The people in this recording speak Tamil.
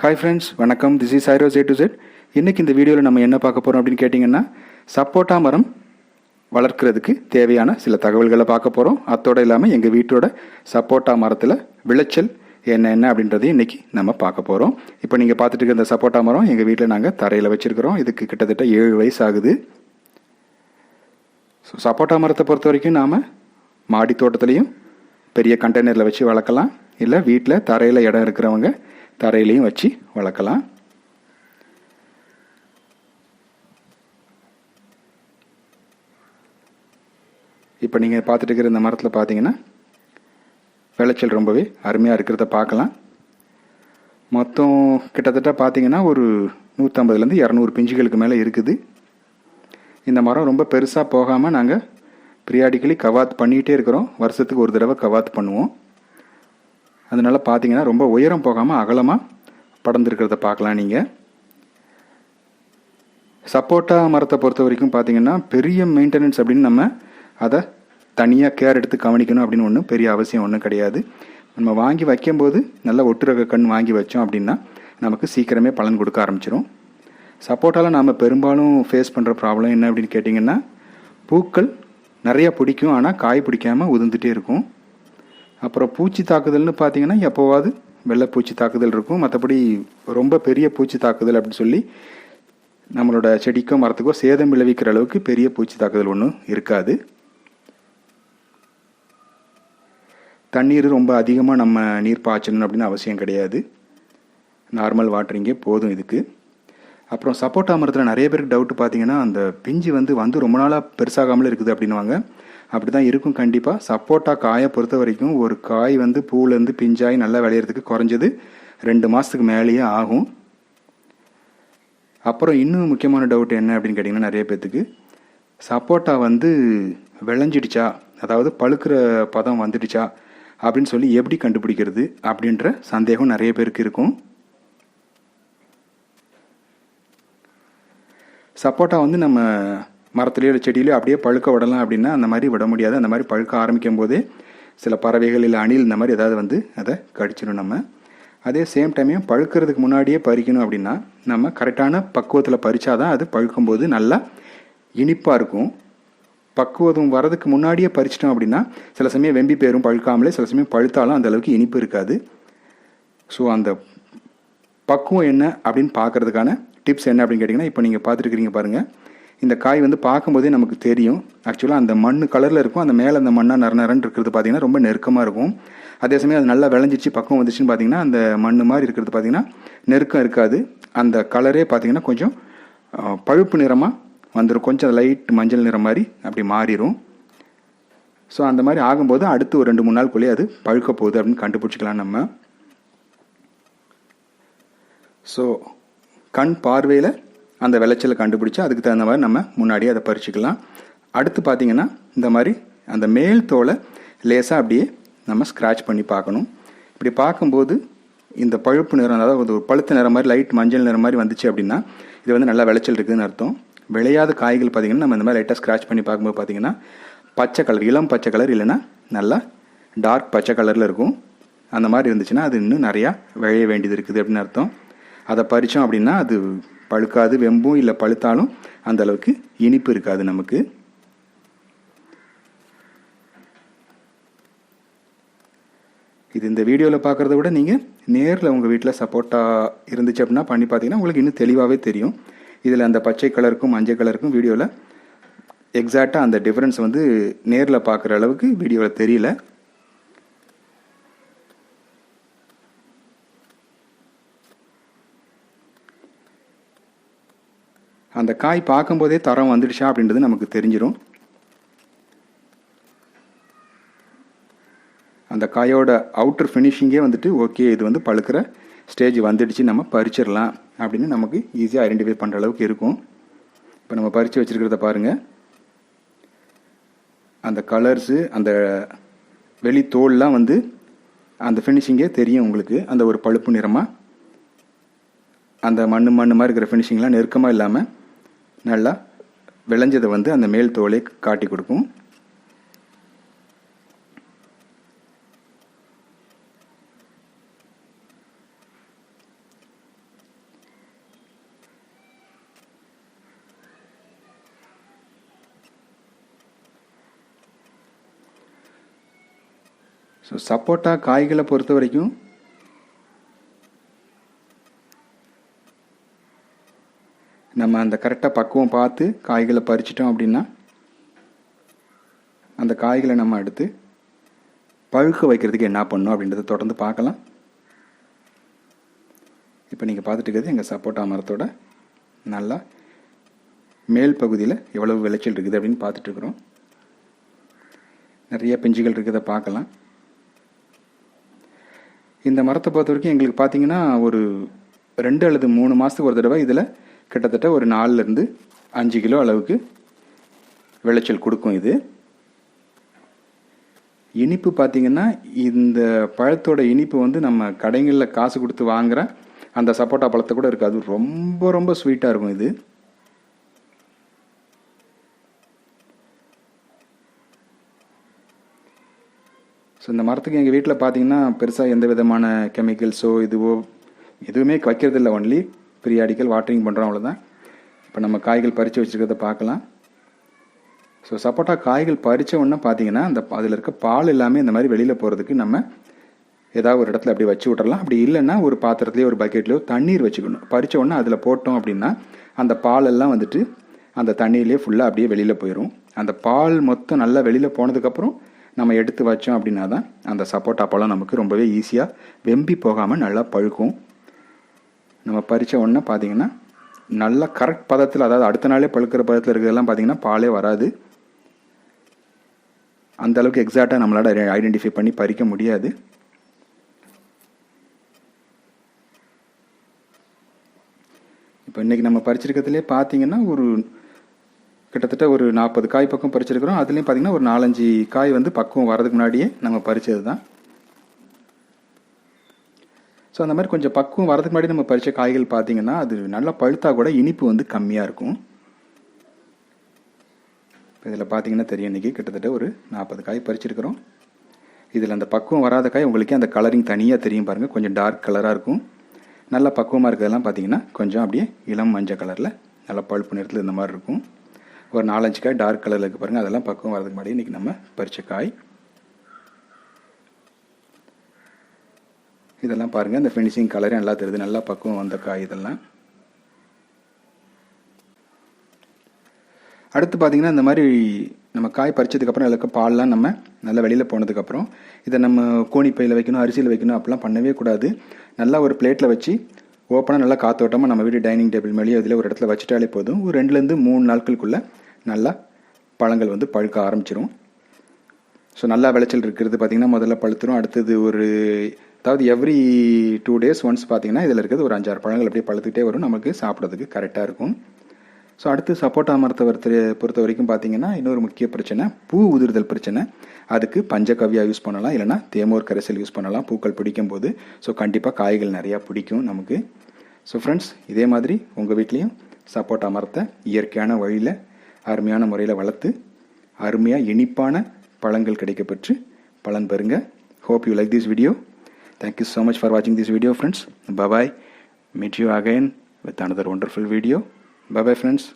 ஹாய் ஃப்ரெண்ட்ஸ் வணக்கம். திஸ் இஸ் ஐரோஸ் ஏ டு செட் இன்றைக்கி இந்த வீடியோவில் நம்ம என்ன பார்க்க போகிறோம் அப்படின்னு கேட்டிங்கன்னா சப்போட்டா மரம் வளர்க்குறதுக்கு தேவையான சில தகவல்களை பார்க்க போகிறோம் அத்தோடு இல்லாமல் எங்கள் வீட்டோட சப்போட்டா மரத்தில் விளைச்சல் என்ன என்ன அப்படின்றதையும் இன்றைக்கி நம்ம பார்க்க போகிறோம் இப்போ நீங்கள் பார்த்துட்டு இருக்க இந்த சப்போட்டா மரம் எங்கள் வீட்டில் நாங்கள் தரையில் வச்சுருக்கிறோம். இதுக்கு கிட்டத்தட்ட ஏழு வயசு ஆகுது. ஸோ சப்போட்டா மரத்தை பொறுத்த வரைக்கும் நாம் மாடி தோட்டத்துலேயும் பெரிய கண்டெய்னரில் வச்சு வளர்க்கலாம். இல்லை வீட்டில் தரையில் இடம் இருக்கிறவங்க தரையிலையும் வச்சு வளர்க்கலாம். இப்போ நீங்கள் பார்த்துட்டு இருக்கிற இந்த மரத்தில் பார்த்தீங்கன்னா விளைச்சல் ரொம்பவே அருமையாக இருக்கிறத பார்க்கலாம். மொத்தம் கிட்டத்தட்ட பார்த்தீங்கன்னா ஒரு நூற்றம்பதுலேருந்து இரநூறு பிஞ்சுகளுக்கு மேலே இருக்குது. இந்த மரம் ரொம்ப பெருசாக போகாமல் நாங்கள் பிரியாடிக்கலி கவாத் பண்ணிகிட்டே இருக்கிறோம். வருஷத்துக்கு ஒரு தடவை கவாத் பண்ணுவோம். அதனால் பார்த்தீங்கன்னா ரொம்ப உயரம் போகாமல் அகலமாக படர்ந்துருக்கிறத பார்க்கலாம் நீங்கள் சப்போட்டா மரத்தை பொறுத்த வரைக்கும் பார்த்தீங்கன்னா பெரிய மெயின்டெனன்ஸ் அப்படின்னு நம்ம அதை தனியாக கேர் எடுத்து கவனிக்கணும் அப்படின்னு ஒன்றும் பெரிய அவசியம் ஒன்றும் கிடையாது. நம்ம வாங்கி வைக்கும்போது நல்ல ஒட்டுரக கண் வாங்கி வச்சோம் அப்படின்னா நமக்கு சீக்கிரமே பலன் கொடுக்க ஆரம்பிச்சிடும் சப்போட்டாவில் நாம் பெரும்பாலும் ஃபேஸ் பண்ணுற ப்ராப்ளம் என்ன அப்படின்னு கேட்டிங்கன்னா பூக்கள் நிறையா பிடிக்கும் ஆனால் காய் பிடிக்காமல் உதிர்ந்துகிட்டே இருக்கும். அப்புறம் பூச்சி தாக்குதல்னு பார்த்தீங்கன்னா எப்போவாது வெள்ளை பூச்சி தாக்குதல் இருக்கும். மற்றபடி ரொம்ப பெரிய பூச்சி தாக்குதல் அப்படின்னு சொல்லி நம்மளோட செடிக்கோ மரத்துக்கோ சேதம் விளைவிக்கிற அளவுக்கு பெரிய பூச்சி தாக்குதல் ஒன்றும் இருக்காது. தண்ணீர் ரொம்ப அதிகமாக நம்ம நீர் பாய்ச்சணும் அப்படின்னு அவசியம் கிடையாது. நார்மல் வாட்டரிங்கே போதும் இதுக்கு. அப்புறம் சப்போட்டா மரத்தில் நிறைய பேருக்கு டவுட் பார்த்தீங்கன்னா அந்த பிஞ்சு வந்து வந்து ரொம்ப நாளாக பெருசாகாமல் இருக்குது அப்படின்னுவாங்க. அப்படி தான் இருக்கும் கண்டிப்பாக சப்போட்டா காயை பொறுத்த வரைக்கும் ஒரு காய் வந்து பூலேருந்து பிஞ்சாகி நல்லா விளையிறதுக்கு குறைஞ்சது ரெண்டு மாதத்துக்கு மேலேயே ஆகும். அப்புறம் இன்னும் முக்கியமான டவுட் என்ன அப்படின்னு கேட்டிங்கன்னா நிறைய பேர்த்துக்கு சப்போட்டா வந்து விளைஞ்சிடுச்சா? அதாவது பழுக்கிற பதம் வந்துடுச்சா? அப்படின்னு சொல்லி எப்படி கண்டுபிடிக்கிறது அப்படின்ற சந்தேகம் நிறைய பேருக்கு இருக்கும். சப்போட்டா வந்து நம்ம மரத்துலேயோ இல்லை செடியிலையோ அப்படியே பழுக்க விடலாம் அப்படின்னா அந்த மாதிரி விட முடியாது. அந்த மாதிரி பழுக்க ஆரம்பிக்கும் போதே சில பறவைகள் இல்லை அணில் இந்த மாதிரி ஏதாவது வந்து அதை கடிச்சிடும் நம்ம. அதே சேம் டைமையும் பழுக்கிறதுக்கு முன்னாடியே பறிக்கணும் அப்படின்னா நம்ம கரெக்டான பக்குவத்தில் பறித்தாதான் அது பழுக்கும்போது நல்லா இனிப்பாக இருக்கும். பக்குவதும் வரதுக்கு முன்னாடியே பறிச்சிட்டோம் அப்படின்னா சில சமயம் வெம்பி பேரும் பழுக்காமலே சில சமயம் பழுத்தாலும் அந்த அளவுக்கு இனிப்பு இருக்காது. ஸோ அந்த பக்குவம் என்ன அப்படின்னு பார்க்கறதுக்கான டிப்ஸ் என்ன அப்படின்னு கேட்டிங்கன்னா இப்போ நீங்கள் பார்த்துருக்கிறீங்க பாருங்கள் இந்த காய் வந்து பார்க்கும்போதே நமக்கு தெரியும். ஆக்சுவலாக அந்த மண் கலரில் இருக்கும். அந்த மேலே அந்த மண்ணாக நர நரன்னு இருக்கிறது பார்த்தீங்கன்னா ரொம்ப நெருக்கமாக இருக்கும். அதே சமயம் அது நல்லா விளைஞ்சிச்சு பக்கம் வந்துச்சுன்னு பார்த்தீங்கன்னா அந்த மண் மாதிரி இருக்கிறது பார்த்தீங்கன்னா நெருக்கம் இருக்காது. அந்த கலரே பார்த்தீங்கன்னா கொஞ்சம் பழுப்பு நிறமாக வந்துடும் கொஞ்சம் லைட் மஞ்சள் நிறம் மாதிரி அப்படி மாறிடும் ஸோ அந்த மாதிரி ஆகும்போது அடுத்து ஒரு ரெண்டு மூணு நாளுக்குள்ளேயே அது பழுக்க போகுது அப்படின்னு கண்டுபிடிச்சிக்கலாம் நம்ம. ஸோ கண் பார்வையில் அந்த விளைச்சலை கண்டுபிடிச்சி அதுக்கு தகுந்த மாதிரி நம்ம முன்னாடியே அதை பறிச்சுக்கலாம். அடுத்து பார்த்தீங்கன்னா இந்த மாதிரி அந்த மேல் தோலை லேசாக அப்படியே நம்ம ஸ்க்ராட்ச் பண்ணி பார்க்கணும். இப்படி பார்க்கும்போது இந்த பழுப்பு நிறம் அதாவது ஒரு பழுத்த நிறம் மாதிரி லைட் மஞ்சள் நிறம் மாதிரி வந்துச்சு அப்படின்னா இது வந்து நல்லா விளைச்சல் இருக்குதுன்னு அர்த்தம். விளையாத காய்கள் பார்த்தீங்கன்னா நம்ம இந்த மாதிரி லைட்டாக ஸ்க்ராட்ச் பண்ணி பார்க்கும்போது பார்த்தீங்கன்னா பச்சை கலர் இளம் பச்சை கலர் இல்லைன்னா நல்லா டார்க் பச்சை கலரில் இருக்கும். அந்த மாதிரி இருந்துச்சுன்னா அது இன்னும் நிறையா விளைய வேண்டியது இருக்குது அப்படின்னு அர்த்தம். அதை பறித்தோம் அப்படின்னா அது பழுக்காது வெம்பும் இல்லை பழுத்தாலும் அந்த அளவுக்கு இனிப்பு இருக்காது நமக்கு. இது இந்த வீடியோவில் பார்க்குறத விட நீங்கள் நேரில் உங்கள் வீட்டில் சப்போட்டா இருந்துச்சு அப்படின்னா பண்ணி பார்த்தீங்கன்னா உங்களுக்கு இன்னும் தெளிவாகவே தெரியும். இதில் அந்த பச்சை கலருக்கும் மஞ்சள் கலருக்கும் வீடியோவில் எக்ஸாக்டாக அந்த டிஃப்ரென்ஸ் வந்து நேரில் பார்க்குற அளவுக்கு வீடியோவில் தெரியல. அந்த காய் பார்க்கும்போதே தரம் வந்துடுச்சா அப்படின்றது நமக்கு தெரிஞ்சிடும் அந்த காயோட அவுட்டர் ஃபினிஷிங்கே வந்துட்டு ஓகே இது வந்து பழுக்கிற ஸ்டேஜ் வந்துடுச்சு நம்ம பறிச்சிடலாம் அப்படின்னு நமக்கு ஈஸியாக ஐடென்டிஃபை பண்ணுற அளவுக்கு இருக்கும். இப்போ நம்ம பறித்து வச்சுருக்கிறத பாருங்கள் அந்த கலர்ஸு அந்த வெளி தோல்லாம் வந்து அந்த ஃபினிஷிங்கே தெரியும் உங்களுக்கு. அந்த ஒரு பழுப்பு நிறமாக அந்த மண் மண் மாதிரி இருக்கிற ஃபினிஷிங்லாம் நெருக்கமாக இல்லாமல் நல்லா விளைஞ்சதை வந்து அந்த மேல் தோலை காட்டி கொடுக்கும். ஸோ சப்போட்டா காய்களை பொறுத்த வரைக்கும் நம்ம அந்த கரெக்டாக பக்குவம் பார்த்து காய்களை பறிச்சிட்டோம் அப்படின்னா அந்த காய்களை நம்ம எடுத்து பழுக்க வைக்கிறதுக்கு என்ன பண்ணும் அப்படின்றத தொடர்ந்து பார்க்கலாம். இப்போ நீங்கள் பார்த்துட்டு இருக்கிறது எங்கள் சப்போட்டா மரத்தோட நல்லா மேல் பகுதியில் எவ்வளவு விளைச்சல் இருக்குது அப்படின்னு பார்த்துட்ருக்குறோம் நிறைய பிஞ்சுகள் இருக்கிறத பார்க்கலாம். இந்த மரத்தை பொறுத்த வரைக்கும் எங்களுக்கு பார்த்தீங்கன்னா ஒரு ரெண்டு அல்லது மூணு மாதத்துக்கு ஒரு தடவை இதில் கிட்டத்தட்ட ஒரு நாலுலேருந்து அஞ்சு கிலோ அளவுக்கு விளைச்சல் கொடுக்கும் இது. இனிப்பு பார்த்தீங்கன்னா இந்த பழத்தோட இனிப்பு வந்து நம்ம கடைகளில் காசு கொடுத்து வாங்குற அந்த சப்போட்டா பழத்தை கூட இருக்காது ரொம்ப ரொம்ப ஸ்வீட்டாக இருக்கும் இது. ஸோ இந்த மரத்துக்கு எங்கள் வீட்டில் பார்த்தீங்கன்னா பெருசாக எந்த விதமான கெமிக்கல்ஸோ இதுவோ எதுவுமே வைக்கிறது இல்லை ஒன்லி பீரியாடிக்கல் வாட்டரிங் பண்ணுறோம் அவ்வளோதான் இப்போ நம்ம காய்கள் பறித்து வச்சுருக்கிறத பார்க்கலாம். ஸோ சப்போட்டா காய்கள் பறித்த உடனே பார்த்தீங்கன்னா அந்த அதில் இருக்க பால் எல்லாமே இந்த மாதிரி வெளியில் போகிறதுக்கு நம்ம ஏதாவது ஒரு இடத்துல அப்படி வச்சு விட்றலாம் அப்படி இல்லைன்னா ஒரு பாத்திரத்துலேயோ ஒரு பக்கெட்லேயோ தண்ணீர் வச்சுக்கணும். பறித்த உடனே அதில் போட்டோம் அப்படின்னா அந்த பால் எல்லாம் வந்துட்டு அந்த தண்ணியிலே ஃபுல்லாக அப்படியே வெளியில் போயிடும் அந்த பால் மொத்தம் நல்லா வெளியில் போனதுக்கப்புறம் நம்ம எடுத்து வச்சோம் அப்படின்னா தான் அந்த சப்போட்டா பழம் நமக்கு ரொம்பவே ஈஸியாக வெம்பி போகாமல் நல்லா பழுக்கும். நம்ம பறித்த உடனே பார்த்தீங்கன்னா நல்லா கரெக்ட் பதத்தில் அதாவது அடுத்த நாளே பழுக்கிற பதத்தில் இருக்கிறதெல்லாம் பார்த்தீங்கன்னா பாலே வராது. அந்த அளவுக்கு எக்ஸாக்டாக நம்மளால் ஐடென்டிஃபை பண்ணி பறிக்க முடியாது. இப்போ இன்றைக்கி நம்ம பறிச்சிருக்கிறதுலே பார்த்தீங்கன்னா ஒரு கிட்டத்தட்ட ஒரு நாற்பது காய் பக்கம் பறிச்சிருக்கிறோம். அதுலேயும் பார்த்தீங்கன்னா ஒரு நாலஞ்சு காய் வந்து பக்குவம் வரதுக்கு முன்னாடியே நம்ம பறித்தது தான் ஸோ அந்த மாதிரி கொஞ்சம் பக்குவம் வரதுக்கு முன்னாடி நம்ம பறித்த காய்கள் பார்த்தீங்கன்னா அது நல்லா பழுத்தா கூட இனிப்பு வந்து கம்மியாக இருக்கும். இதில் பார்த்தீங்கன்னா தெரியும் இன்றைக்கி கிட்டத்தட்ட ஒரு நாற்பது காய் பறிச்சிருக்கிறோம். இதில் அந்த பக்குவம் வராத காய் உங்களுக்கே அந்த கலரிங் தனியாக தெரியும் பாருங்கள் கொஞ்சம் டார்க் கலராக இருக்கும். நல்லா பக்குவமாக இருக்கிறதெல்லாம் பார்த்தீங்கன்னா கொஞ்சம் அப்படியே இளம் மஞ்சள் கலரில் நல்லா பழுப்பு நிறத்தில் இந்த மாதிரி இருக்கும். ஒரு நாலஞ்சு காய் டார்க் கலரில் இருக்குது பாருங்கள் அதெல்லாம் பக்குவம் வரதுக்கு முன்னாடி இன்றைக்கி நம்ம பறித்த காய். இதெல்லாம் பாருங்கள் இந்த ஃபினிஷிங் கலரே நல்லா தெரியுது. நல்லா பக்குவம் வந்த காய் இதெல்லாம். அடுத்து பார்த்திங்கன்னா இந்த மாதிரி நம்ம காய் பறிச்சதுக்கப்புறம் அதில் பால்லாம் நம்ம நல்லா வெளியில் போனதுக்கப்புறம் இதை நம்ம கோணிப்பையில் வைக்கணும் அரிசியில் வைக்கணும் அப்படிலாம் பண்ணவே கூடாது. நல்லா ஒரு பிளேட்டில் வச்சு ஓப்பனாக நல்லா காத்தோட்டமாக நம்ம வீட்டு டைனிங் டேபிள் மேலேயோ இதில் ஒரு இடத்துல வச்சுட்டாலே போதும். ஒரு ரெண்டுலேருந்து மூணு நாட்களுக்குள்ளே நல்லா பழங்கள் வந்து பழுக்க ஆரம்பிச்சிரும். ஸோ நல்லா விளைச்சல் இருக்கிறது. பார்த்திங்கன்னா முதல்ல பழுத்துரும். அடுத்தது ஒரு அதாவது எவ்ரி டூ டேஸ் ஒன்ஸ் பார்த்திங்கன்னா இதில் இருக்கிறது ஒரு அஞ்சாறு பழங்கள் அப்படியே பழுத்துக்கிட்டே வரும். நமக்கு சாப்பிட்றதுக்கு கரெக்டாக இருக்கும். ஸோ அடுத்து சப்போட்டா மரத்தை பொறுத்த பொறுத்த வரைக்கும் பார்த்தீங்கன்னா இன்னொரு முக்கிய பிரச்சனை பூ உதிர்தல் பிரச்சனை. அதுக்கு பஞ்சகவ்யா யூஸ் பண்ணலாம். இல்லைனா தேமோர் கரைசல் யூஸ் பண்ணலாம். பூக்கள் பிடிக்கும் போது ஸோ கண்டிப்பாக காய்கள் நிறையா பிடிக்கும் நமக்கு. ஸோ ஃப்ரெண்ட்ஸ் இதே மாதிரி உங்கள் வீட்லேயும் சப்போட்டா மரத்தை இயற்கையான வழியில் அருமையான முறையில் வளர்த்து அருமையாக இனிப்பான பழங்கள் கிடைக்கப்பெற்று பலன் பெறுங்க. Hope you like this video thank you so much for வாட்சிங் this video friends bye bye meet you again with another wonderful video bye bye friends.